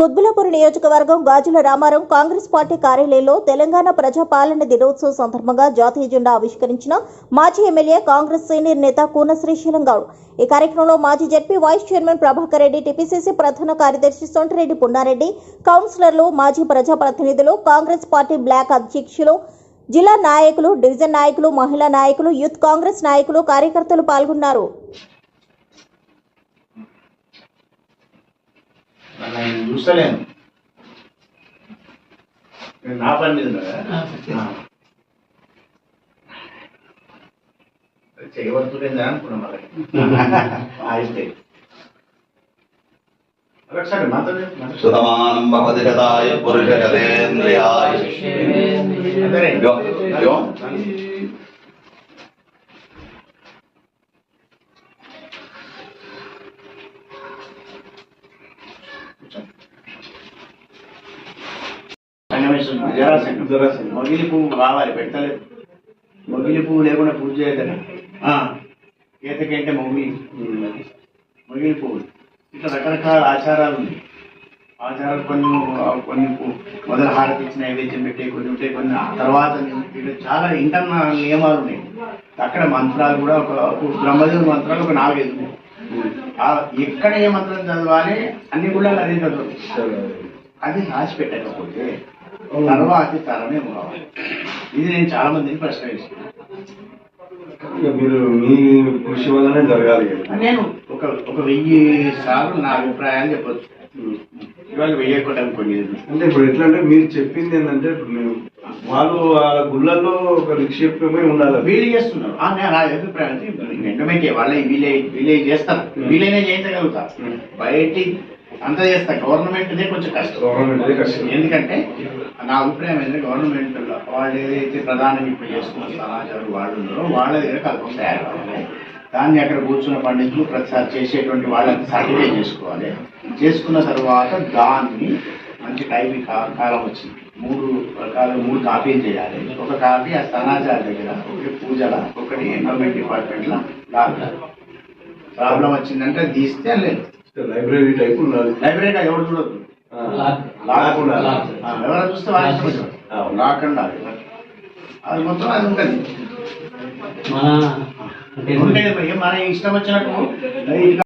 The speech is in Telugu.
కుత్బులాపూర్ నియోజకవర్గం గాజుల రామారం కాంగ్రెస్ పార్టీ కార్యాలయంలో తెలంగాణ ప్రజాపాలన దినోత్సవ సందర్భంగా జాతీయ జెండా ఆవిష్కరించిన మాజీ ఎమ్మెల్యే కాంగ్రెస్ సీనియర్ నేత కూన శ్రీశైలం గౌడ్. ఈ కార్యక్రమంలో మాజీ ZP vice chairman Prabhakar Reddy TPCC ప్రధాన కార్యదర్శి సొంటిరెడ్డి పున్నారెడ్డి కౌన్సిలర్లు మాజీ ప్రజాప్రతినిధులు కాంగ్రెస్ పార్టీ బ్లాక్ అధ్యక్షులు జిల్లా నాయకులు డివిజన్ నాయకులు మహిళా నాయకులు యూత్ కాంగ్రెస్ నాయకులు కార్యకర్తలు పాల్గొన్నారు. నన్ను ఆయన చూస్తలేను. నేను నా పని మీద అనుకున్నా మరి అయితే సుతమానం భవతి గతాయ పురుషగతేంద్రియాయ మొగిలి పువ్వు కావాలి పెట్టలేదు. మొగిలి పువ్వు లేకుండా పూజ చేయదని ఈతకంటే మొగిలి మొగిలి పువ్వు. ఇట్లా రకరకాల ఆచారాలు ఉన్నాయి. ఆచారాలు కొన్ని కొన్ని మొదల హారతి ఇచ్చిన నైవేద్యం పెట్టే కొన్ని ఉంటాయి కొన్ని తర్వాత చాలా ఇంటర్నల్ నియమాలు ఉన్నాయి. అక్కడ మంత్రాలు కూడా ఒక బ్రహ్మదేవుని మంత్రాలు ఒక నాలుగైదు ఉన్నాయి. ఎక్కడ ఏ మంత్రం చదవాలి అన్ని కూడా అదే చదవాలి అది రాసి పెట్టకపోతే తర్వాతి తరమే కావాలి ఇది నేను చాలా మందిని ఇక మీరు మీ కృషి వల్లనే జరగాలి. నేను ఒక ఒక వెయ్యి సార్లు నా అభిప్రాయాలు చెప్పొచ్చు. ఇవాళ వెయ్యి కొట్టం కొన్ని. అంటే ఇప్పుడు ఎట్లా అంటే మీరు చెప్పింది ఏంటంటే ఇప్పుడు నేను వాళ్ళు వాళ్ళ గుళ్ళల్లో ఒక నిక్షేపమే ఉండాలి వీళ్ళు చేస్తున్నారు. నా అభిప్రాయం ఎండమెంట్ వాళ్ళ వీలే వీలే చేస్తారు. వీలైనా చేయించగలుగుతారు. బయటి అంతా చేస్తారు గవర్నమెంట్ కొంచెం కష్టం. గవర్నమెంట్ కష్టం. ఎందుకంటే నా అభిప్రాయం ఏంటంటే గవర్నమెంట్ వాళ్ళు ఏదైతే ప్రధానం ఇప్పుడు చేసుకున్న సమాచారం వాళ్ళు ఉన్నారో వాళ్ళ దగ్గర కల్పం తయారు కావాలి. దాన్ని అక్కడ కూర్చున్న పండితులు ప్రతిసారి చేసేటువంటి వాళ్ళని సర్టిఫై చేసుకోవాలి. చేసుకున్న తర్వాత దాన్ని మంచి టైం కాలం వచ్చింది. మూడు రకాల మూడు కాపీలు చేయాలి. ఒక కాపీ ఆ స్థానాచారి దగ్గర ఒకటి పూజల ఒకటి ఎన్విరాన్మెంట్ డిపార్ట్మెంట్లో లాగాలి ప్రాబ్లం వచ్చిందంటే తీస్తే లేదు. లైబ్రరీ టైప్ ఉండాలి. లైబ్రరీ ఎవరు ఆ, లాక్ ఉండాలి. ఆ, ఎవరైనా చూస్తే వాళ్ళ ఇష్టం వచ్చినట్టు. లాక్ ఉండాలి అది మొత్తం అది ఉంటుంది మన అంటే మన ఇష్టం వచ్చినట్టు